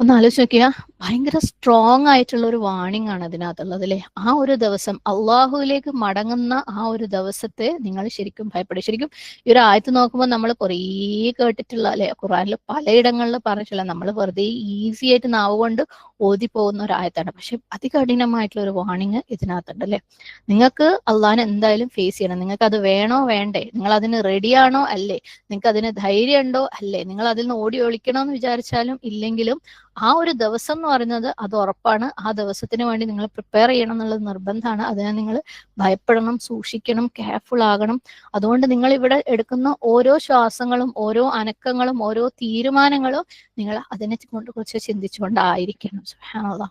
ഒന്ന് ആലോചിച്ച് നോക്കിയ ഭയങ്കര സ്ട്രോങ് ആയിട്ടുള്ള ഒരു വാണിംഗ് ആണ് അതിനകത്തുള്ളത് അല്ലെ? ആ ഒരു ദിവസം അള്ളാഹുവിലേക്ക് മടങ്ങുന്ന ആ ഒരു ദിവസത്തെ നിങ്ങൾ ശരിക്കും ഭയപ്പെടും. ശരിക്കും ഈ ഒരു ആയത്ത് നോക്കുമ്പോൾ നമ്മൾ കുറേ കേട്ടിട്ടുള്ള അല്ലെ? ഖുറാനിൽ പലയിടങ്ങളിൽ പറഞ്ഞിട്ടുള്ള നമ്മൾ വെറുതെ ഈസി ആയിട്ട് നാവ് കൊണ്ട് ഓതി പോകുന്ന ഒരു ആയത്താണ്. പക്ഷെ അതികഠിനമായിട്ടുള്ള ഒരു വാണിംഗ് ഇതിനകത്തുണ്ട് അല്ലെ? നിങ്ങൾക്ക് അള്ളാഹിനെ എന്തായാലും ഫേസ് ചെയ്യണം. നിങ്ങൾക്ക് അത് വേണോ വേണ്ടേ? നിങ്ങൾ അതിന് റെഡിയാണോ അല്ലേ? നിങ്ങൾക്ക് അതിന് ധൈര്യമുണ്ടോ അല്ലേ? നിങ്ങൾ അതിൽ നിന്ന് ഓടി ഒളിക്കണമെന്ന് വിചാരിച്ചാലും ഇല്ലെങ്കിലും ആ ഒരു ദിവസം എന്ന് പറയുന്നത് അത് ഉറപ്പാണ്. ആ ദിവസത്തിന് വേണ്ടി നിങ്ങൾ പ്രിപ്പയർ ചെയ്യണം എന്നുള്ളത് നിർബന്ധമാണ്. അതിനെ നിങ്ങൾ ഭയപ്പെടണം സൂക്ഷിക്കണം കെയർഫുൾ ആകണം. അതുകൊണ്ട് നിങ്ങൾ ഇവിടെ എടുക്കുന്ന ഓരോ ശ്വാസങ്ങളും ഓരോ അനക്കങ്ങളും ഓരോ തീരുമാനങ്ങളും നിങ്ങൾ അതിനെ കുറിച്ച് ചിന്തിച്ചുകൊണ്ടായിരിക്കണം. സുഹാനുള്ള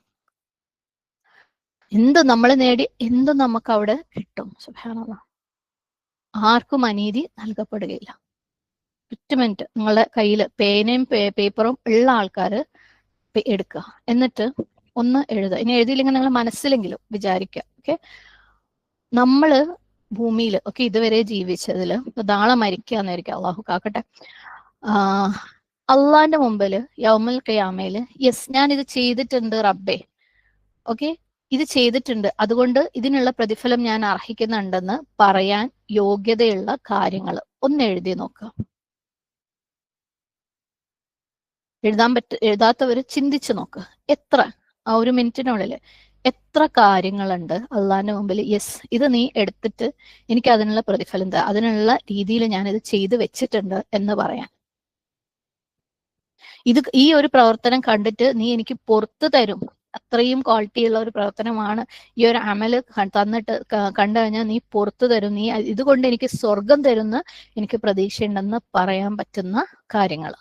എന്ത് നമ്മൾ നേടി എന്ത് നമുക്ക് അവിടെ കിട്ടും. സുഹാനുള്ള ആർക്കും അനീതി നൽകപ്പെടുകയില്ല. ഒറ്റ മിനിറ്റ് നിങ്ങളുടെ കയ്യിൽ പേനയും പേപ്പറും ഉള്ള ആൾക്കാർ എടുക്കുക. എന്നിട്ട് ഒന്ന് എഴുതുക. ഇനി എഴുതിയില്ലെങ്കിൽ നിങ്ങൾ മനസ്സിലെങ്കിലും വിചാരിക്കുക. ഓക്കെ? നമ്മൾ ഭൂമിയിൽ ഒക്കെ ഇതുവരെ ജീവിച്ചതിൽ നാളെ മരിക്കാന്നായിരിക്കും അള്ളാഹു കാക്കട്ടെ. അള്ളാന്റെ മുമ്പിൽ യൗമൽ കയാമയിൽ യെസ് ഞാൻ ഇത് ചെയ്തിട്ടുണ്ട് റബ്ബേ. ഓക്കെ? ഇത് ചെയ്തിട്ടുണ്ട്. അതുകൊണ്ട് ഇതിനുള്ള പ്രതിഫലം ഞാൻ അർഹിക്കുന്നുണ്ടെന്ന് പറയാൻ യോഗ്യതയുള്ള കാര്യങ്ങൾ ഒന്ന് എഴുതി നോക്കുക. എഴുതാൻ പറ്റ എഴുതാത്തവർ ചിന്തിച്ചു നോക്ക്. എത്ര ആ ഒരു മിനിറ്റിനുള്ളിൽ എത്ര കാര്യങ്ങളുണ്ട് അള്ളാഹിന്റെ മുമ്പിൽ യെസ് ഇത് നീ എടുത്തിട്ട് എനിക്ക് അതിനുള്ള പ്രതിഫലം എന്താ അതിനുള്ള രീതിയിൽ ഞാൻ ഇത് ചെയ്തു വെച്ചിട്ടുണ്ട് എന്ന് പറയാൻ ഇത് ഈ ഒരു പ്രവർത്തനം കണ്ടിട്ട് നീ എനിക്ക് പുറത്തു തരും. അത്രയും ക്വാളിറ്റി ഉള്ള ഒരു പ്രവർത്തനമാണ് ഈ ഒരു അമൽ തന്നിട്ട് കണ്ടു കഴിഞ്ഞാൽ നീ പുറത്തു തരും. നീ ഇതുകൊണ്ട് എനിക്ക് സ്വർഗം തരുന്ന എനിക്ക് പ്രതീക്ഷയുണ്ടെന്ന് പറയാൻ പറ്റുന്ന കാര്യങ്ങൾ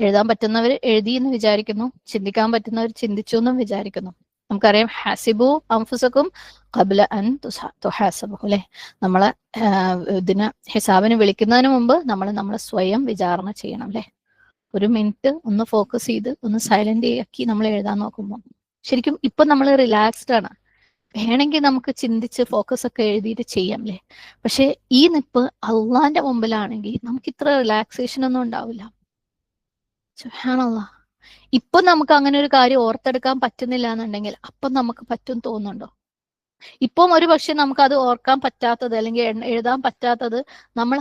എഴുതാൻ പറ്റുന്നവർ എഴുതി എന്ന് വിചാരിക്കുന്നു ചിന്തിക്കാൻ പറ്റുന്നവർ ചിന്തിച്ചു എന്നും വിചാരിക്കുന്നു. നമുക്കറിയാം ഹാസിബു അംഫുസക്കും കബില അൻ തുഹാസബു അല്ലെ? നമ്മളെ ഇതിന് ഹിസാബിന് വിളിക്കുന്നതിന് മുമ്പ് നമ്മൾ നമ്മളെ സ്വയം വിചാരണ ചെയ്യണം അല്ലെ? ഒരു മിനിറ്റ് ഒന്ന് ഫോക്കസ് ചെയ്ത് ഒന്ന് സൈലന്റ് ആക്കി നമ്മൾ എഴുതാൻ നോക്കുമ്പോൾ. ശരിക്കും ഇപ്പൊ നമ്മൾ റിലാക്സ്ഡ് ആണ്. വേണമെങ്കിൽ നമുക്ക് ചിന്തിച്ച് ഫോക്കസ് ഒക്കെ എഴുതിയിട്ട് ചെയ്യാം അല്ലേ? പക്ഷെ ഈ നിപ്പ് അള്ളാന്റെ മുമ്പിലാണെങ്കിൽ നമുക്ക് ഇത്ര റിലാക്സേഷൻ ഒന്നും ഉണ്ടാവില്ല. സുഹാനല്ല ഇപ്പൊ നമുക്ക് അങ്ങനെ ഒരു കാര്യം ഓർത്തെടുക്കാൻ പറ്റുന്നില്ല എന്നുണ്ടെങ്കിൽ അപ്പൊ നമുക്ക് പറ്റും തോന്നുന്നുണ്ടോ? ഇപ്പം ഒരു പക്ഷെ നമുക്ക് അത് ഓർക്കാൻ പറ്റാത്തത് അല്ലെങ്കിൽ എഴുതാൻ പറ്റാത്തത് നമ്മൾ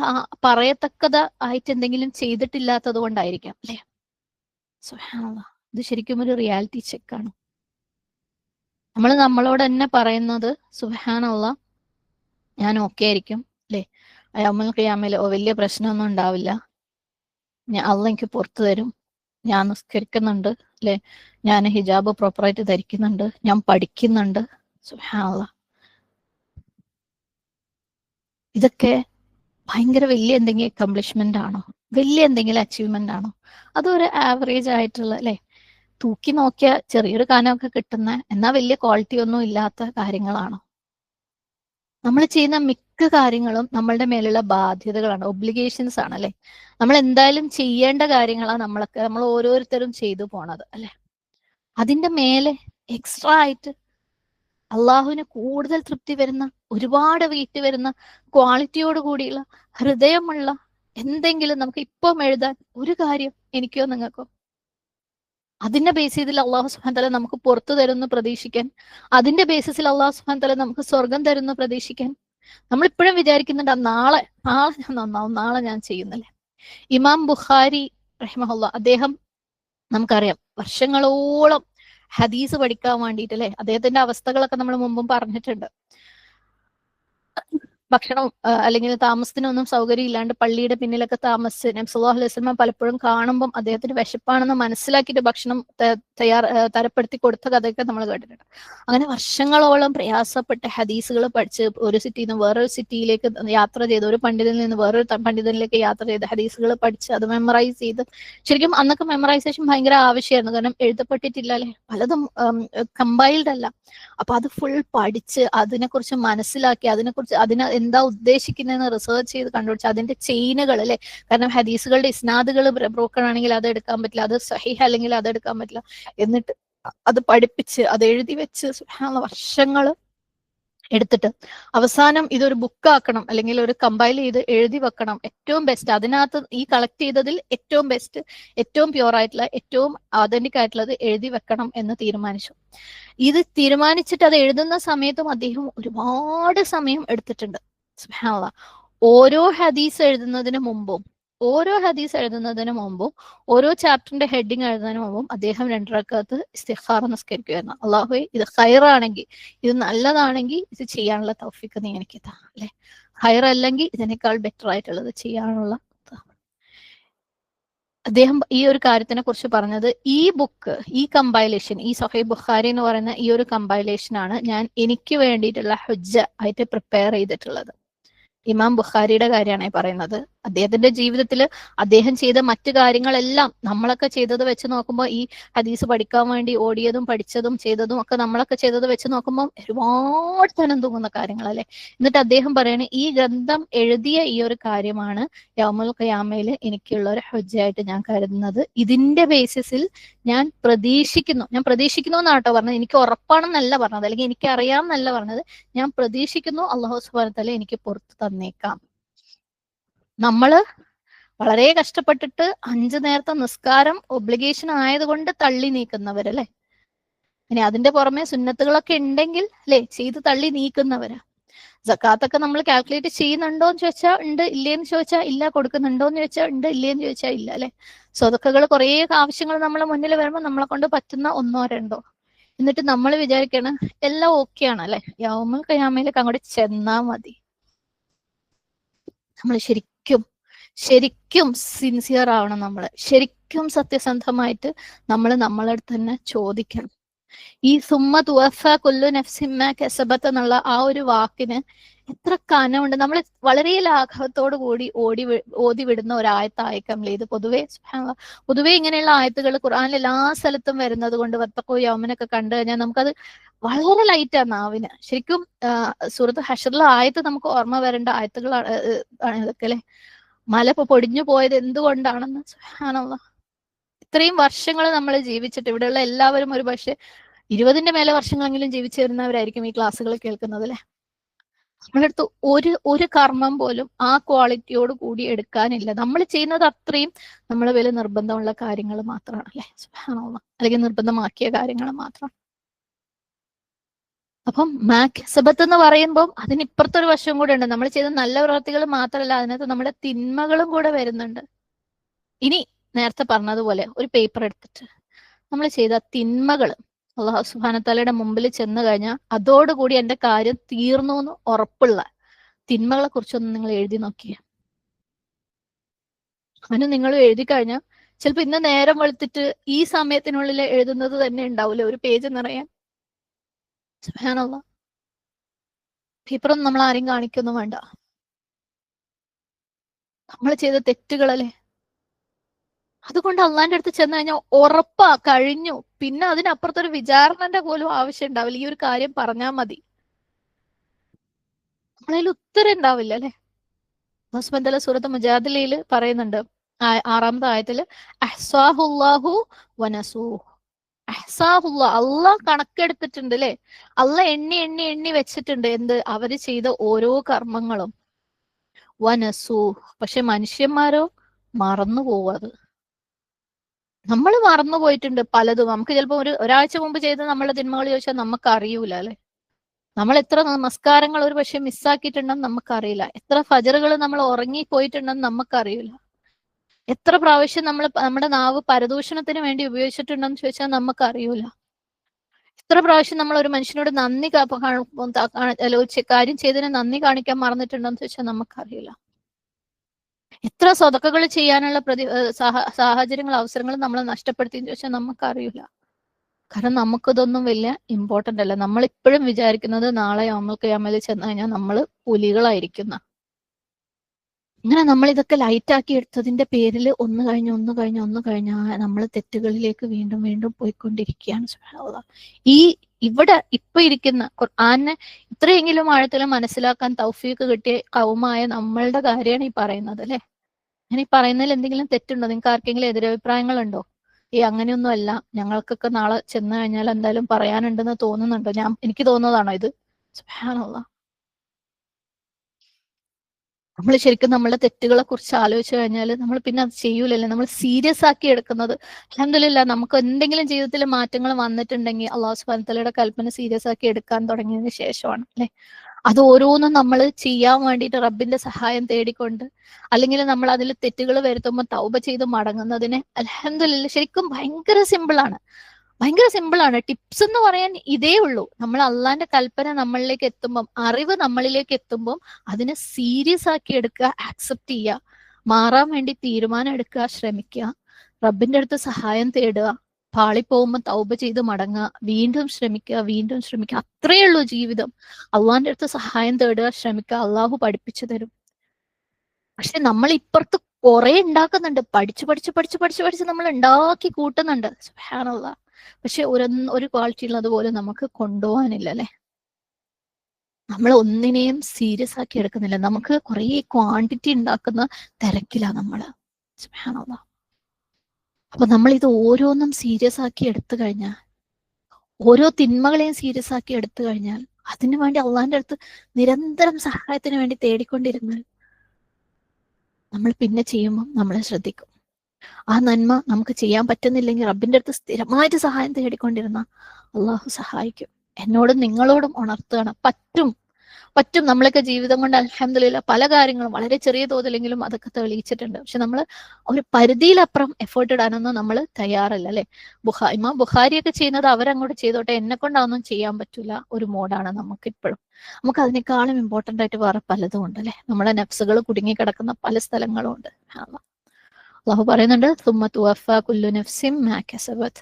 പറയത്തക്കത് ആയിട്ട് എന്തെങ്കിലും ചെയ്തിട്ടില്ലാത്തത് കൊണ്ടായിരിക്കാം അല്ലേ? ഇത് ശരിക്കും ഒരു റിയാലിറ്റി ചെക്കാണ് നമ്മൾ നമ്മളോട് തന്നെ പറയുന്നത് സുഹാനുള്ള ഞാൻ ഓക്കെ ആയിരിക്കും അല്ലെ? അമ്മൽ ക്യാമയിൽ ഓ വലിയ പ്രശ്നമൊന്നും ഉണ്ടാവില്ല. ഞാൻ അള്ള എനിക്ക് പുറത്തു തരും. ഞാൻ നിസ്കരിക്കുന്നുണ്ട് അല്ലെ? ഞാൻ ഹിജാബ് പ്രോപ്പറായിട്ട് ധരിക്കുന്നുണ്ട് ഞാൻ പഠിക്കുന്നുണ്ട്. സുഹാനുള്ള ഇതൊക്കെ ഭയങ്കര വലിയ എന്തെങ്കിലും അക്കംപ്ലിഷ്മെന്റ് ആണോ? വലിയ എന്തെങ്കിലും അച്ചീവ്മെന്റ് ആണോ? അതൊരു ആവറേജ് ആയിട്ടുള്ള അല്ലെ? തൂക്കി നോക്കിയ ചെറിയൊരു കാനമൊക്കെ കിട്ടുന്ന എന്നാ വലിയ ക്വാളിറ്റി ഒന്നും ഇല്ലാത്ത കാര്യങ്ങളാണോ? നമ്മൾ ചെയ്യുന്ന മിക്ക കാര്യങ്ങളും നമ്മളുടെ മേലുള്ള ബാധ്യതകളാണ് ഒബ്ലിഗേഷൻസ് ആണ് അല്ലെ? നമ്മൾ എന്തായാലും ചെയ്യേണ്ട കാര്യങ്ങളാണ് നമ്മളൊക്കെ നമ്മൾ ഓരോരുത്തരും ചെയ്തു പോണത് അല്ലെ? അതിന്റെ മേലെ എക്സ്ട്രാ ആയിട്ട് അള്ളാഹുവിന് കൂടുതൽ തൃപ്തി വരുന്ന ഒരുപാട് വെയിറ്റ് വരുന്ന ക്വാളിറ്റിയോട് കൂടിയുള്ള ഹൃദയമുള്ള എന്തെങ്കിലും നമുക്ക് ഇപ്പം എഴുതാൻ ഒരു കാര്യം എനിക്കോ നിങ്ങൾക്കോ? അതിന്റെ ബേസിസിൽ അള്ളാഹു സുഹാൻ തല നമുക്ക് പുറത്തു തരുന്നു പ്രതീക്ഷിക്കാൻ അതിന്റെ ബേസിസിൽ അള്ളാഹു സുഹാൻ തല നമുക്ക് സ്വർഗം തരുന്നു പ്രതീക്ഷിക്കാൻ നമ്മൾ ഇപ്പോഴും വിചാരിക്കുന്നുണ്ട് നാളെ നാളെ ഞാൻ നന്നാവും നാളെ ഞാൻ ചെയ്യുന്നല്ലേ? ഇമാം ബുഖാരി റഹ്മഹുല്ല അദ്ദേഹം നമുക്കറിയാം വർഷങ്ങളോളം ഹദീസ് പഠിക്കാൻ വേണ്ടിയിട്ട് അല്ലെ അദ്ദേഹത്തിന്റെ അവസ്ഥകളൊക്കെ നമ്മൾ മുമ്പും പറഞ്ഞിട്ടുണ്ട്. ഭക്ഷണം അല്ലെങ്കിൽ താമസത്തിനൊന്നും സൗകര്യം ഇല്ലാണ്ട് പള്ളിയുടെ പിന്നിലൊക്കെ താമസിച്ച് നബ്സുല്ലാഹു അലൈഹി സ്വലമ പലപ്പോഴും കാണുമ്പം അദ്ദേഹത്തിന് വിശപ്പാണെന്ന് മനസ്സിലാക്കിയിട്ട് ഭക്ഷണം തയ്യാർ തരപ്പെടുത്തി കൊടുത്ത കഥയൊക്കെ നമ്മൾ കേട്ടിട്ടുണ്ട്. അങ്ങനെ വർഷങ്ങളോളം പ്രയാസപ്പെട്ട് ഹദീസുകൾ പഠിച്ച് ഒരു സിറ്റിയിൽ നിന്ന് വേറൊരു സിറ്റിയിലേക്ക് യാത്ര ചെയ്ത് ഒരു പണ്ഡിതനിൽ നിന്ന് വേറൊരു പണ്ഡിതനിലേക്ക് യാത്ര ചെയ്ത് ഹദീസുകൾ പഠിച്ച് അത് മെമ്മറൈസ് ചെയ്ത് ശരിക്കും അന്നൊക്കെ മെമ്മറൈസേഷൻ ഭയങ്കര ആവശ്യമായിരുന്നു. കാരണം എഴുതപ്പെട്ടിട്ടില്ല അല്ലെ? പലതും കമ്പൈൽഡ് അല്ല. അപ്പൊ അത് ഫുൾ പഠിച്ച് അതിനെക്കുറിച്ച് മനസ്സിലാക്കി അതിനെക്കുറിച്ച് അതിനെ എന്താ ഉദ്ദേശിക്കുന്നതെന്ന് റിസർച്ച് ചെയ്ത് കണ്ടുപിടിച്ച് അതിന്റെ ചെയിനുകൾ അല്ലെ? കാരണം ഹദീസുകളുടെ ഇസ്നാദുകൾ ബ്രോക്കൺ ആണെങ്കിൽ അത് എടുക്കാൻ പറ്റില്ല അത് സഹിഹ് അല്ലെങ്കിൽ അത് എടുക്കാൻ പറ്റില്ല. എന്നിട്ട് അത് പഠിപ്പിച്ച് അത് എഴുതി വെച്ച് വർഷങ്ങൾ എടുത്തിട്ട് അവസാനം ഇതൊരു ബുക്കാക്കണം അല്ലെങ്കിൽ ഒരു കമ്പൈൽ ചെയ്ത് എഴുതി വെക്കണം. ഏറ്റവും ബെസ്റ്റ് അതിനകത്ത് ഈ കളക്ട് ചെയ്തതിൽ ഏറ്റവും ബെസ്റ്റ് ഏറ്റവും പ്യുവർ ആയിട്ടുള്ള ഏറ്റവും ആതന്റിക് ആയിട്ടുള്ളത് എഴുതി വെക്കണം എന്ന് തീരുമാനിച്ചു. ഇത് തീരുമാനിച്ചിട്ട് അത് എഴുതുന്ന സമയത്തും അദ്ദേഹം ഒരുപാട് സമയം എടുത്തിട്ടുണ്ട്. സുബ്ഹാനല്ലാഹ് ഓരോ ഹദീസ് എഴുതുന്നതിന് മുമ്പും ഓരോ ഹദീസ് എഴുതുന്നതിന് മുമ്പും ഓരോ ചാപ്റ്ററിന്റെ ഹെഡിങ് എഴുതുന്നതിന് മുമ്പും അദ്ദേഹം രണ്ടരക്കകത്ത് ഇസ്തിഹാർ നിസ്കരിക്കുമായിരുന്നു അള്ളാഹുവെ ഇത് ഹൈറാണെങ്കിൽ ഇത് നല്ലതാണെങ്കിൽ ഇത് ചെയ്യാനുള്ള തൗഫിക്ക് നീ എനിക്ക് താ അല്ലെ? ഹൈർ അല്ലെങ്കിൽ ഇതിനേക്കാൾ ബെറ്റർ ആയിട്ടുള്ളത് ചെയ്യാനുള്ള. അദ്ദേഹം ഈ ഒരു കാര്യത്തിനെ കുറിച്ച് പറഞ്ഞത് ഈ ബുക്ക് ഈ കമ്പൈലേഷൻ ഈ സൊഹൈ ബുഖാരി എന്ന് പറയുന്ന ഈ ഒരു കമ്പൈലേഷൻ ആണ് ഞാൻ എനിക്ക് വേണ്ടിയിട്ടുള്ള ഹുജ്ജ ആയിട്ട് പ്രിപ്പയർ ചെയ്തിട്ടുള്ളത്. ഇമാം ബുഖാരിയുടെ കാര്യമാണ് പറയുന്നത്. അദ്ദേഹത്തിന്റെ ജീവിതത്തിൽ അദ്ദേഹം ചെയ്ത മറ്റു കാര്യങ്ങളെല്ലാം നമ്മളൊക്കെ ചെയ്തത് വെച്ച് നോക്കുമ്പോൾ ഈ ഹദീസ് പഠിക്കാൻ വേണ്ടി ഓടിയതും പഠിച്ചതും ചെയ്തതും ഒക്കെ നമ്മളൊക്കെ ചെയ്തത് വെച്ച് നോക്കുമ്പോൾ ഒരുപാട് ധനം തൂങ്ങുന്ന കാര്യങ്ങളല്ലേ? എന്നിട്ട് അദ്ദേഹം പറയണ ഈ ഗ്രന്ഥം എഴുതിയ ഈ ഒരു കാര്യമാണ് യൗമുൽ ഖയാമയിൽ എനിക്കുള്ള ഒരു ഹജ്ജായിട്ട് ഞാൻ കരുതുന്നത്. ഇതിന്റെ ബേസിസിൽ ഞാൻ പ്രതീക്ഷിക്കുന്നു. ഞാൻ പ്രതീക്ഷിക്കുന്നു എന്നാട്ടോ പറഞ്ഞത്. എനിക്ക് ഉറപ്പാണെന്നല്ല പറഞ്ഞത്. അല്ലെങ്കിൽ എനിക്ക് അറിയാമെന്നല്ല പറഞ്ഞത്. ഞാൻ പ്രതീക്ഷിക്കുന്നു അള്ളാഹു സുബാനത്തല എനിക്ക് പുറത്ത് തന്നേക്കാം നമ്മൾ വളരെ കഷ്ടപ്പെട്ടിട്ട് അഞ്ചു നേരത്തെ നിസ്കാരം ഒബ്ലിഗേഷൻ ആയതുകൊണ്ട് തള്ളി നീക്കുന്നവരല്ലേ? ഇനി അതിന്റെ പുറമെ സുന്നത്തുകളൊക്കെ ഉണ്ടെങ്കിൽ അല്ലെ? ചെയ്ത് തള്ളി നീക്കുന്നവരാ. ജക്കാത്തൊക്കെ നമ്മൾ കാൽക്കുലേറ്റ് ചെയ്യുന്നുണ്ടോ എന്ന് ചോദിച്ചാൽ ഉണ്ട് ഇല്ലേന്ന് ചോദിച്ചാൽ ഇല്ല കൊടുക്കുന്നുണ്ടോ എന്ന് ചോദിച്ചാൽ ഉണ്ട് ഇല്ലേന്ന് ചോദിച്ചാൽ ഇല്ല അല്ലെ? സ്വതക്കകൾ കുറേ ആവശ്യങ്ങൾ നമ്മളെ മുന്നിൽ വരുമ്പോൾ നമ്മളെ കൊണ്ട് പറ്റുന്ന ഒന്നോ രണ്ടോ. എന്നിട്ട് നമ്മൾ വിചാരിക്കണം എല്ലാം ഓക്കെ ആണ് അല്ലെ യൗമുൽ കയാമയിലേക്ക് അങ്ങോട്ട് ചെന്നാ മതി. നമ്മൾ ശരിക്കും ശരിക്കും സിൻസിയർ ആവണം നമ്മൾ ശരിക്കും സത്യസന്ധമായിട്ട് നമ്മൾ നമ്മളടുത്ത് തന്നെ ചോദിക്കണം. ഈ സുമ്മ തുവഫ കൊല്ലു നഫ്സിമ്മ കെസബത്ത് എന്നുള്ള ആ ഒരു വാക്കിന് എത്ര കനമുണ്ട്. നമ്മൾ വളരെ ലാഘവത്തോടു കൂടി ഓടി ഓതി വിടുന്ന ഒരായത്തായേക്കമല്ലേ ഇത് പൊതുവേ. പൊതുവേ ഇങ്ങനെയുള്ള ആയത്തുകൾ ഖുർആനിൽ എല്ലാ സ്ഥലത്തും വരുന്നത് കൊണ്ട് വത്തക്കോ യൗമനൊക്കെ കണ്ടു കഴിഞ്ഞാൽ നമുക്കത് വളരെ ലൈറ്റാ നാവിന്. ശരിക്കും സുഹൃത്ത് ഹഷറിലെ ആയത്ത് നമുക്ക് ഓർമ്മ വരേണ്ട ആയത്തുകളാണ് ആണ് ഇതൊക്കെ അല്ലെ? മല ഇപ്പൊ പൊടിഞ്ഞു പോയത് എന്തുകൊണ്ടാണെന്ന് സുബ്ഹാനല്ലാഹ്. ഇത്രയും വർഷങ്ങൾ നമ്മൾ ജീവിച്ചിട്ട് ഇവിടെയുള്ള എല്ലാവരും ഒരു പക്ഷെ ഇരുപതിന്റെ മേലെ വർഷങ്ങളെങ്കിലും ജീവിച്ചു വരുന്നവരായിരിക്കും ഈ ക്ലാസ്സുകൾ കേൾക്കുന്നത് അല്ലെ? നമ്മളെടുത്ത് ഒരു ഒരു കർമ്മം പോലും ആ ക്വാളിറ്റിയോട് കൂടി എടുക്കാനില്ല. നമ്മൾ ചെയ്യുന്നത് അത്രയും നമ്മളെ വില നിർബന്ധമുള്ള കാര്യങ്ങൾ മാത്രമാണ് അല്ലെ? സുബ്ഹാനല്ലാഹ്. അല്ലെങ്കിൽ നിർബന്ധമാക്കിയ കാര്യങ്ങൾ മാത്രം. അപ്പം മാക് സബത്ത് എന്ന് പറയുമ്പോൾ അതിനിപ്പുറത്തൊരു വശവും വശം കൂടെ ഉണ്ട് നമ്മൾ ചെയ്ത നല്ല പ്രവർത്തികൾ മാത്രമല്ല അതിനകത്ത് നമ്മുടെ തിന്മകളും കൂടെ വരുന്നുണ്ട്. ഇനി നേരത്തെ പറഞ്ഞതുപോലെ ഒരു പേപ്പർ എടുത്തിട്ട് നമ്മൾ ചെയ്ത തിന്മകൾ അള്ളാഹു സുബാനത്താലയുടെ മുമ്പിൽ ചെന്ന് കഴിഞ്ഞാൽ അതോടുകൂടി എന്റെ കാര്യം തീർന്നു എന്ന് ഉറപ്പുള്ള തിന്മകളെ കുറിച്ചൊന്ന് നിങ്ങൾ എഴുതി നോക്കിയേ. അതിന് നിങ്ങൾ എഴുതി കഴിഞ്ഞാൽ ചിലപ്പോ ഇന്ന് നേരം വെളുത്തിട്ട് ഈ സമയത്തിനുള്ളിൽ എഴുതുന്നത് തന്നെ ഉണ്ടാവില്ല ഒരു പേജ് നിറയാൻ. സുബ്ഹാനല്ലാഹ് പേപ്പറൊന്നും നമ്മൾ ആരെയും കാണിക്കൊന്നും വേണ്ട. നമ്മൾ ചെയ്ത തെറ്റുകളല്ലേ? അതുകൊണ്ട് അള്ളാന്റെ അടുത്ത് ചെന്ന് കഴിഞ്ഞാൽ ഉറപ്പാ കഴിഞ്ഞു. പിന്നെ അതിനപ്പുറത്തൊരു വിചാരണന്റെ പോലും ആവശ്യം ഉണ്ടാവില്ല. ഈ ഒരു കാര്യം പറഞ്ഞാൽ മതി. നമ്മളതിൽ ഉത്തരം ഉണ്ടാവില്ല അല്ലെ? ഹസ്ബന്തല സൂറത്ത് മുജാദിലയിൽ പറയുന്നുണ്ട് ആറാമത്തെ ആയത്തിൽ അഹ്സാഹുല്ലാഹു വനസൂഹ് അഹ്സാഹുല്ല അള്ളാഹ് കണക്കെടുത്തിട്ടുണ്ട് അല്ലെ അല്ല എണ്ണി എണ്ണി എണ്ണി വെച്ചിട്ടുണ്ട്. എന്ത്? അവർ ചെയ്ത ഓരോ കർമ്മങ്ങളും. വനസു. പക്ഷെ മനുഷ്യന്മാരോ മറന്നു പോവാത് നമ്മൾ മറന്നു പോയിട്ടുണ്ട് പലതും. നമുക്ക് ചിലപ്പോൾ ഒരു ഒരാഴ്ച മുമ്പ് ചെയ്ത നമ്മളെ തിന്മകൾ ചോദിച്ചാൽ നമുക്ക് അറിയൂല അല്ലെ? നമ്മൾ എത്ര നമസ്കാരങ്ങൾ ഒരു പക്ഷെ മിസ്സാക്കിയിട്ടുണ്ടെന്ന് നമുക്കറിയില്ല. എത്ര ഫജറുകൾ നമ്മൾ ഉറങ്ങി പോയിട്ടുണ്ടെന്ന് നമുക്കറിയില്ല എത്ര പ്രാവശ്യം നമ്മൾ നമ്മുടെ നാവ് പരദൂഷണത്തിന് വേണ്ടി ഉപയോഗിച്ചിട്ടുണ്ടെന്ന് ചോദിച്ചാൽ നമുക്ക് അറിയൂല എത്ര പ്രാവശ്യം നമ്മൾ ഒരു മനുഷ്യനോട് നന്ദി കാര്യം ചെയ്തതിന് നന്ദി കാണിക്കാൻ മറന്നിട്ടുണ്ടെന്ന് ചോദിച്ചാൽ നമുക്കറിയില്ല. എത്ര സ്വതക്കകൾ ചെയ്യാനുള്ള പ്രതി സാഹചര്യങ്ങൾ അവസരങ്ങൾ നമ്മൾ നഷ്ടപ്പെടുത്തിയെന്ന് ചോദിച്ചാൽ നമുക്കറിയില്ല. കാരണം നമുക്കിതൊന്നും വലിയ ഇമ്പോർട്ടന്റ് അല്ല. നമ്മൾ ഇപ്പോഴും വിചാരിക്കുന്നത് നാളെ നമ്മൾക്ക് അമലിൽ ചെന്ന് കഴിഞ്ഞാൽ നമ്മൾ പുലികളായിരിക്കുന്ന ഇങ്ങനെ നമ്മൾ ഇതൊക്കെ ലൈറ്റ് ആക്കി എടുത്തതിന്റെ പേരിൽ ഒന്ന് കഴിഞ്ഞ് ഒന്ന് കഴിഞ്ഞ് ഒന്ന് കഴിഞ്ഞ നമ്മൾ തെറ്റുകളിലേക്ക് വീണ്ടും വീണ്ടും പോയിക്കൊണ്ടിരിക്കുകയാണ്. ഈ ഇവിടെ ഇപ്പൊ ഇരിക്കുന്ന ഖുർആനെ ഇത്രയെങ്കിലും ആഴത്തിൽ മനസ്സിലാക്കാൻ തൗഫീക്ക് കിട്ടിയ കൗമായ നമ്മളുടെ കാര്യമാണ് ഈ പറയുന്നത് അല്ലെ? ഞാൻ ഈ പറയുന്നതിൽ എന്തെങ്കിലും തെറ്റുണ്ടോ? നിങ്ങൾക്ക് ആർക്കെങ്കിലും എതിരഭിപ്രായങ്ങളുണ്ടോ? ഈ അങ്ങനെയൊന്നും അല്ല ഞങ്ങൾക്കൊക്കെ നാളെ ചെന്ന് കഴിഞ്ഞാൽ എന്തായാലും പറയാനുണ്ടെന്ന് തോന്നുന്നുണ്ടോ? ഞാൻ എനിക്ക് തോന്നുന്നതാണോ ഇത്? സുബ്ഹാനല്ലാഹ്. നമ്മൾ ശരിക്കും നമ്മളെ തെറ്റുകളെ കുറിച്ച് ആലോചിച്ച് കഴിഞ്ഞാൽ നമ്മൾ പിന്നെ അത് ചെയ്യൂലല്ലേ. നമ്മൾ സീരിയസ് ആക്കി എടുക്കുന്നത്. അലഹമില്ല നമുക്ക് എന്തെങ്കിലും ജീവിതത്തിൽ മാറ്റങ്ങൾ വന്നിട്ടുണ്ടെങ്കിൽ അള്ളാഹു സുബാനത്തലയുടെ കൽപ്പന സീരിയസ് ആക്കി എടുക്കാൻ തുടങ്ങിയതിന് ശേഷമാണ് അല്ലെ? അത് ഓരോന്നും നമ്മൾ ചെയ്യാൻ വേണ്ടിയിട്ട് റബ്ബിന്റെ സഹായം തേടിക്കൊണ്ട് അല്ലെങ്കിൽ നമ്മൾ അതിൽ തെറ്റുകൾ വരുത്തുമ്പോൾ തൗബ ചെയ്ത് മടങ്ങുന്നതിന് അലഹമില്ല ശരിക്കും ഭയങ്കര സിമ്പിൾ ആണ്. ഭയങ്കര സിമ്പിൾ ആണ്. ടിപ്സ് എന്ന് പറയാൻ ഇതേ ഉള്ളൂ. നമ്മൾ അള്ളാന്റെ കൽപ്പന നമ്മളിലേക്ക് എത്തുമ്പം അറിവ് നമ്മളിലേക്ക് എത്തുമ്പം അതിനെ സീരിയസ് ആക്കി എടുക്കുക ആക്സെപ്റ്റ് ചെയ്യുക. മാറാൻ വേണ്ടി തീരുമാനം എടുക്കുക ശ്രമിക്കുക. റബ്ബിന്റെ അടുത്ത് സഹായം തേടുക. പാളിപ്പോകുമ്പോൾ തൗബ ചെയ്ത് മടങ്ങുക. വീണ്ടും ശ്രമിക്കുക വീണ്ടും ശ്രമിക്കുക. അത്രയേ ഉള്ളൂ ജീവിതം. അള്ളാന്റെ അടുത്ത് സഹായം തേടുക ശ്രമിക്കുക. അള്ളാഹു പഠിപ്പിച്ചു തരും. പക്ഷെ നമ്മൾ ഇപ്പുറത്ത് കുറെ ഉണ്ടാക്കുന്നുണ്ട്. പഠിച്ചു പഠിച്ച് പഠിച്ച് പഠിച്ച് പഠിച്ച് നമ്മൾ ഉണ്ടാക്കി കൂട്ടുന്നുണ്ട്. സുബ്ഹാനല്ലാ. പക്ഷെ ഒരു ഒരു ക്വാളിറ്റി ഉള്ളത് നമുക്ക് കൊണ്ടുപോകാനില്ല അല്ലെ നമ്മൾ ഒന്നിനെയും സീരിയസ് ആക്കി എടുക്കുന്നില്ല. നമുക്ക് കുറെ ക്വാണ്ടിറ്റി ഉണ്ടാക്കുന്ന തിരക്കിലാ നമ്മൾ. സുബ്ഹാനല്ലാ അപ്പൊ നമ്മൾ ഇത് ഓരോന്നും സീരിയസ് ആക്കി എടുത്തു കഴിഞ്ഞാൽ ഓരോ തിന്മകളെയും സീരിയസ് ആക്കി എടുത്തു കഴിഞ്ഞാൽ അതിനു വേണ്ടി അള്ളാന്റെ അടുത്ത് നിരന്തരം സഹായത്തിന് വേണ്ടി തേടിക്കൊണ്ടിരുന്നാൽ നമ്മൾ പിന്നെ ചെയ്യുമ്പോൾ നമ്മളെ ശ്രദ്ധിക്കും. ആ നന്മ നമുക്ക് ചെയ്യാൻ പറ്റുന്നില്ലെങ്കിൽ റബ്ബിന്റെ അടുത്ത് സ്ഥിരമായിട്ട് സഹായം തേടിക്കൊണ്ടിരുന്ന അള്ളാഹു സഹായിക്കും. എന്നോടും നിങ്ങളോടും ഉണർത്തുകയാണ്. പറ്റും. പറ്റും നമ്മളൊക്കെ ജീവിതം കൊണ്ട് അലഹമില്ല പല കാര്യങ്ങളും വളരെ ചെറിയ തോതിലെങ്കിലും അതൊക്കെ തെളിയിച്ചിട്ടുണ്ട്. പക്ഷെ നമ്മൾ ഒരു പരിധിയിലപ്പുറം എഫേർട്ട് ഇടാനൊന്നും നമ്മൾ തയ്യാറല്ല അല്ലെ? ബുഹാ ഇമാ ബുഹാരിയൊക്കെ ചെയ്യുന്നത് അവരങ്ങോട്ട് ചെയ്തോട്ടെ. എന്നെ കൊണ്ടൊന്നും ചെയ്യാൻ പറ്റില്ല ഒരു മോഡാണ് നമുക്ക് ഇപ്പോഴും നമുക്ക് അതിനേക്കാളും ഇമ്പോർട്ടന്റ് ആയിട്ട് വേറെ പലതും ഉണ്ട് അല്ലെ? നമ്മുടെ നെപ്സുകൾ കുടുങ്ങി കിടക്കുന്ന പല സ്ഥലങ്ങളും ഉണ്ട്. അള്ളാഹു പറയുന്നുണ്ട് സുമ്മത്ത് വഫ കുല്ലു നഫ്സിം മാക്കസബത്ത്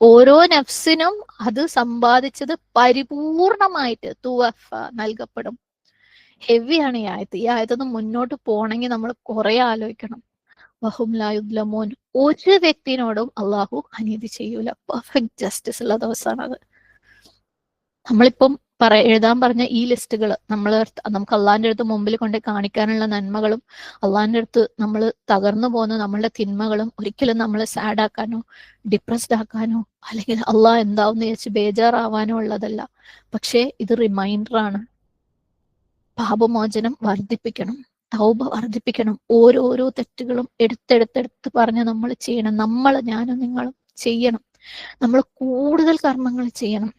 ഓരോ നഫ്സിനും അത് സമ്പാദിച്ചത് പരിപൂർണമായിട്ട് തുവഫ നൽകപ്പെടും. ഹെവിയാണ് ഈ ആയത്ത്. ഈ ആയത്തൊന്ന് മുന്നോട്ട് പോണെങ്കിൽ നമ്മൾ കുറെ ആലോചിക്കണം. ബഹുംലായുദ്ലമോൻ ഒരു വ്യക്തിനോടും അള്ളാഹു അനീതി ചെയ്യൂല. പെർഫെക്റ്റ് ജസ്റ്റിസ് ഉള്ള ദിവസമാണത് നമ്മളിപ്പം പറ എഴുതാൻ പറഞ്ഞ ഈ ലിസ്റ്റുകൾ നമ്മൾ നമുക്ക് അള്ളാന്റെ അടുത്ത് മുമ്പിൽ കൊണ്ട് കാണിക്കാനുള്ള നന്മകളും അള്ളാന്റെ അടുത്ത് നമ്മൾ തകർന്നു പോകുന്ന നമ്മളുടെ തിന്മകളും ഒരിക്കലും നമ്മൾ സാഡ് ആക്കാനോ ഡിപ്രസ്ഡ് ആക്കാനോ അല്ലെങ്കിൽ അള്ളാഹ് എന്താവെന്ന് വിചാരിച്ച് ബേജാറാവാനോ ഉള്ളതല്ല. പക്ഷേ ഇത് റിമൈൻഡർ ആണ്. പാപമോചനം വർദ്ധിപ്പിക്കണം. തൗബ വർദ്ധിപ്പിക്കണം. ഓരോരോ തെറ്റുകളും എടുത്തെടുത്തെടുത്ത് പറഞ്ഞ് നമ്മൾ ചെയ്യണം. നമ്മൾ ഞാനും നിങ്ങളും ചെയ്യണം. നമ്മൾ കൂടുതൽ കർമ്മങ്ങൾ ചെയ്യണം.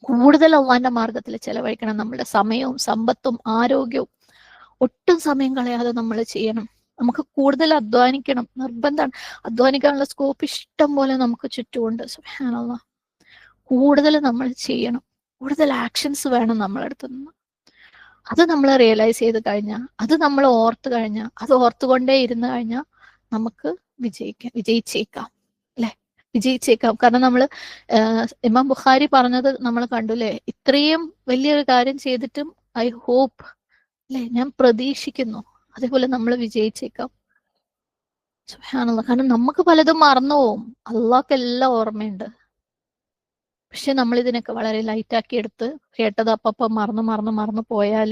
കൂടുതൽ അള്ളാന്റെ മാർഗത്തിൽ ചെലവഴിക്കണം. നമ്മുടെ സമയവും സമ്പത്തും ആരോഗ്യവും ഒട്ടും സമയം കളയാതെ നമ്മൾ ചെയ്യണം. നമുക്ക് കൂടുതൽ അധ്വാനിക്കണം. നിർബന്ധമാണ്. അധ്വാനിക്കാനുള്ള സ്കോപ്പ് ഇഷ്ടം പോലെ നമുക്ക് ചുറ്റുമുണ്ട്. സുഹാനുള്ള കൂടുതൽ നമ്മൾ ചെയ്യണം. കൂടുതൽ ആക്ഷൻസ് വേണം നമ്മളടുത്ത് നിന്ന്. അത് നമ്മൾ റിയലൈസ് ചെയ്ത് കഴിഞ്ഞാൽ അത് നമ്മൾ ഓർത്ത് കഴിഞ്ഞാൽ അത് ഓർത്തുകൊണ്ടേ ഇരുന്ന് കഴിഞ്ഞാൽ നമുക്ക് വിജയിക്കാം വിജയിച്ചേക്കാം. വിജയിച്ചേക്കാം. കാരണം നമ്മൾ ഇമാം ബുഖാരി പറഞ്ഞത് നമ്മൾ കണ്ടുല്ലേ? ഇത്രയും വലിയൊരു കാര്യം ചെയ്തിട്ടും ഐ ഹോപ്പ് അല്ലെ? ഞാൻ പ്രതീക്ഷിക്കുന്നു അതേപോലെ നമ്മൾ വിജയിച്ചേക്കാം. കാരണം നമുക്ക് പലതും മറന്നു പോവും. അള്ളാഹ്ക്ക് എല്ലാം ഓർമ്മയുണ്ട്. പക്ഷെ നമ്മൾ ഇതിനൊക്കെ വളരെ ലൈറ്റാക്കി എടുത്ത് കേട്ടത് അപ്പം മറന്നു മറന്നു മറന്നു പോയാൽ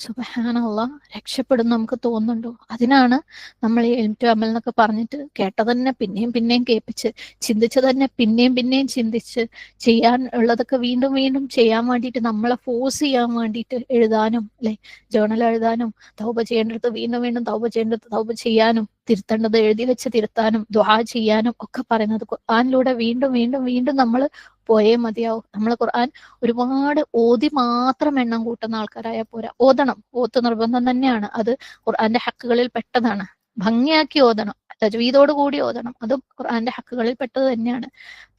സുബഹാനുള്ള രക്ഷപ്പെടും നമുക്ക് തോന്നുന്നുണ്ടോ? അതിനാണ് നമ്മൾ ഈ എം ടു അമൽ എന്നൊക്കെ പറഞ്ഞിട്ട് കേട്ടത് തന്നെ പിന്നെയും പിന്നെയും കേൾപ്പിച്ച് ചിന്തിച്ചത് തന്നെ പിന്നെയും പിന്നെയും ചിന്തിച്ച് ചെയ്യാൻ ഉള്ളതൊക്കെ വീണ്ടും വീണ്ടും ചെയ്യാൻ വേണ്ടിയിട്ട് നമ്മളെ ഫോഴ്സ് ചെയ്യാൻ വേണ്ടിയിട്ട് എഴുതാനും അല്ലെ? ജേണൽ എഴുതാനും തൗപ ചെയ്യേണ്ടടുത്ത് വീണ്ടും വീണ്ടും തൗപ ചെയ്യേണ്ടടുത്ത് തൗപ ചെയ്യാനും തിരുത്തേണ്ടത് എഴുതി വെച്ച് തിരുത്താനും ദ്വാ ചെയ്യാനും ഒക്കെ പറയുന്നത് ഖുർആാനിലൂടെ വീണ്ടും വീണ്ടും വീണ്ടും നമ്മൾ പോയേ മതിയാവും. നമ്മൾ ഖുർആൻ ഒരുപാട് ഓതി മാത്രം എണ്ണം കൂട്ടുന്ന ആൾക്കാരായ പോരാ. ഓതണം. ഓത്ത് നിർബന്ധം തന്നെയാണ്. അത് ഖുർആന്റെ ഹക്കുകളിൽ പെട്ടതാണ്. ഭംഗിയാക്കി ഓതണം. തജ്വീദോട് കൂടി ഓതണം. അതും ഖുർആന്റെ ഹക്കുകളിൽ പെട്ടത് തന്നെയാണ്.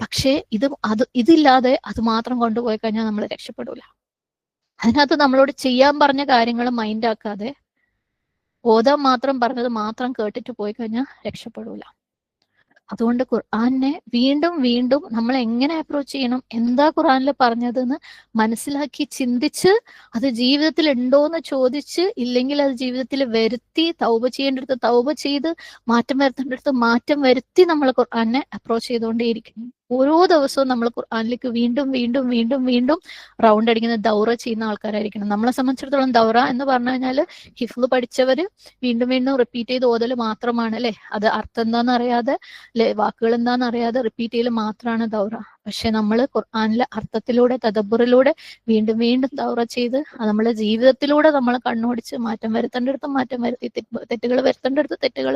പക്ഷേ ഇത് അത് ഇതില്ലാതെ അത് മാത്രം കൊണ്ടുപോയി കഴിഞ്ഞാൽ നമ്മൾ രക്ഷപ്പെടൂല. അതിനകത്ത് നമ്മളോട് ചെയ്യാൻ പറഞ്ഞ കാര്യങ്ങൾ മൈൻഡ് ആക്കാതെ ഓതാൻ മാത്രം പറഞ്ഞത് മാത്രം കേട്ടിട്ട് പോയി കഴിഞ്ഞാൽ രക്ഷപ്പെടൂല. അതുകൊണ്ട് ഖുർആാനെ വീണ്ടും വീണ്ടും നമ്മൾ എങ്ങനെ അപ്രോച്ച് ചെയ്യണം എന്താ ഖുർആാനിൽ പറഞ്ഞതെന്ന് മനസ്സിലാക്കി ചിന്തിച്ച് അത് ജീവിതത്തിൽ ഉണ്ടോ എന്ന് ചോദിച്ച് ഇല്ലെങ്കിൽ അത് ജീവിതത്തിൽ വരുത്തി തൗബ ചെയ്യേണ്ടടുത്ത് തൗബ ചെയ്ത് മാറ്റം വരുത്തേണ്ടടുത്ത് മാറ്റം വരുത്തി നമ്മൾ ഖുർആാനെ അപ്രോച്ച് ചെയ്തുകൊണ്ടേയിരിക്കുന്നു. ഓരോ ദിവസവും നമ്മൾ ഖുർആാനിലേക്ക് വീണ്ടും വീണ്ടും വീണ്ടും വീണ്ടും റൗണ്ട് അടിക്കുന്ന ദൗറ ചെയ്യുന്ന ആൾക്കാരായിരിക്കണം. നമ്മളെ സംബന്ധിച്ചിടത്തോളം ദൗറ എന്ന് പറഞ്ഞു കഴിഞ്ഞാൽ ഹിഫ്ല് പഠിച്ചവര് വീണ്ടും വീണ്ടും റിപ്പീറ്റ് ചെയ്ത് ഓതൽ മാത്രമാണ് അല്ലെ? അത് അർത്ഥം എന്താണെന്ന് അറിയാതെ അല്ലെ വാക്കുകൾ എന്താണെന്ന് അറിയാതെ റിപ്പീറ്റ് ചെയ്യൽ മാത്രമാണ് ദൗറ. പക്ഷെ നമ്മൾ ഖുർആാനിലെ അർത്ഥത്തിലൂടെ തദബുറിലൂടെ വീണ്ടും വീണ്ടും ദൗറ ചെയ്ത് അത് നമ്മുടെ ജീവിതത്തിലൂടെ നമ്മൾ കണ്ണോടിച്ച് മാറ്റം വരുത്തേണ്ടടുത്ത് മാറ്റം വരുത്തി തെറ്റുകൾ വരുത്തേണ്ടടുത്ത് തെറ്റുകൾ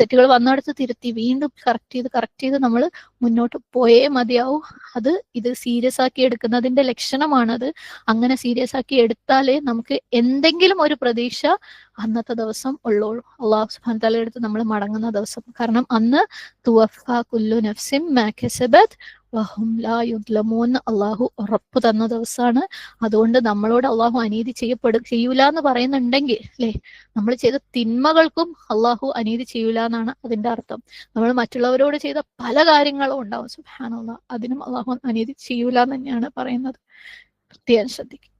തെറ്റുകൾ വന്നിടത്ത് തിരുത്തി വീണ്ടും കറക്റ്റ് ചെയ്ത് കറക്റ്റ് ചെയ്ത് നമ്മൾ മുന്നോട്ട് പോയേ മതിയാവും. അത് ഇത് സീരിയസ് ആക്കി എടുക്കുന്നതിന്റെ ലക്ഷണമാണത്. അങ്ങനെ സീരിയസ് ആക്കി എടുത്താലേ നമുക്ക് എന്തെങ്കിലും ഒരു പ്രതീക്ഷ അന്നത്തെ ദിവസം ഉള്ളോളൂ. അള്ളാഹു സുബാൻ തല എടുത്ത് നമ്മൾ മടങ്ങുന്ന ദിവസം. കാരണം അന്ന് തുവഫ കുല്ലു നഫ്സിം മാക്കസബത് അള്ളാഹു ഉറപ്പ് തന്ന ദിവസമാണ് അതുകൊണ്ട് നമ്മളോട് അള്ളാഹു അനീതി ചെയ്യപ്പെടും ചെയ്യൂല എന്ന് പറയുന്നുണ്ടെങ്കിൽ അല്ലെ? നമ്മൾ ചെയ്ത തിന്മകൾക്കും അള്ളാഹു അനീതി ചെയ്യൂല എന്നാണ് അതിന്റെ അർത്ഥം. നമ്മൾ മറ്റുള്ളവരോട് ചെയ്ത പല കാര്യങ്ങളും ഉണ്ടാവും. സുഹാനുള്ള അതിനും അള്ളാഹു അനീതി ചെയ്യൂല എന്ന് തന്നെയാണ് പറയുന്നത്. പ്രത്യേകം ശ്രദ്ധിക്കും